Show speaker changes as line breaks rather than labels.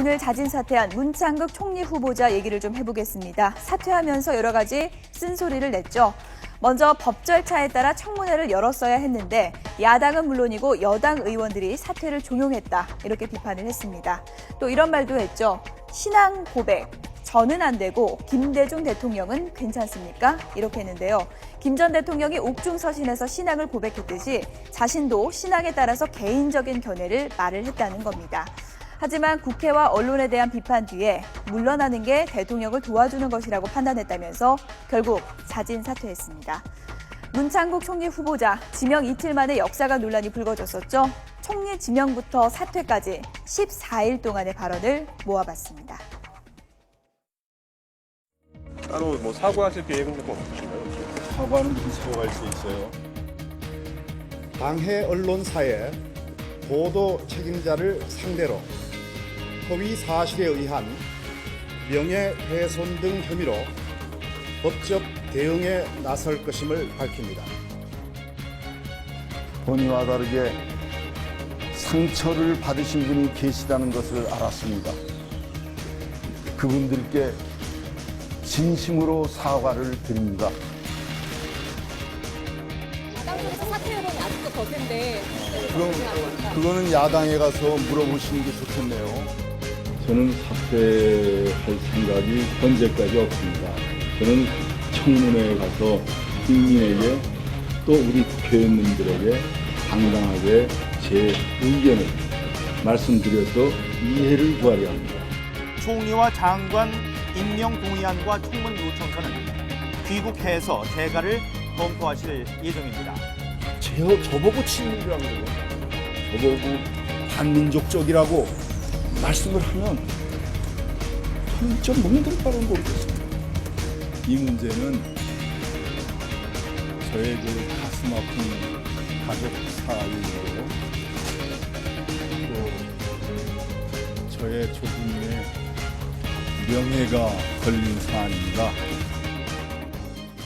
오늘 자진 사퇴한 문창극 총리 후보자 얘기를 좀 해보겠습니다. 사퇴하면서 여러 가지 쓴소리를 냈죠. 먼저 법 절차에 따라 청문회를 열었어야 했는데 야당은 물론이고 여당 의원들이 사퇴를 종용했다 이렇게 비판을 했습니다. 또 이런 말도 했죠. 신앙 고백 저는 안 되고 김대중 대통령은 괜찮습니까? 이렇게 했는데요. 김 전 대통령이 옥중서신에서 신앙을 고백했듯이 자신도 신앙에 따라서 개인적인 견해를 말을 했다는 겁니다. 하지만 국회와 언론에 대한 비판 뒤에 물러나는 게 대통령을 도와주는 것이라고 판단했다면서 결국 자진 사퇴했습니다. 문창국 총리 후보자 지명 이틀 만에 역사가 논란이 불거졌었죠. 총리 지명부터 사퇴까지 14일 동안의 발언을 모아봤습니다.
따로 뭐 사과하실 계획은 뭐 없으신가요?
사과는 사과할 수 있어요?
방해 언론사의 보도 책임자를 상대로 허위 사실에 의한 명예훼손 등 혐의로 법적 대응에 나설 것임을 밝힙니다.
본의와 다르게 상처를 받으신 분이 계시다는 것을 알았습니다. 그분들께 진심으로 사과를 드립니다.
야당 쪽에서 사퇴 여론이 아직도 거센데
그럼 그거는 야당에 가서 물어보시는 게 좋겠네요.
저는 사퇴할 생각이 현재까지 없습니다. 저는 청문회에 가서 국민에게 또 우리 국회의원님들에게 당당하게 제 의견을 말씀드려서 이해를 구하려 합니다.
총리와 장관 임명 동의안과 청문 요청서는 귀국해서 재가를 검토하실 예정입니다.
저, 저보고 친일이라고 그래요. 저보고 반민족적이라고 말씀을 하면 좀 몸들 바른 모르겠습니다.
이 문제는 저의 그 가슴 아픈 가족 사이이고 또 저의 조국민의 명예가 걸린 사안입니다.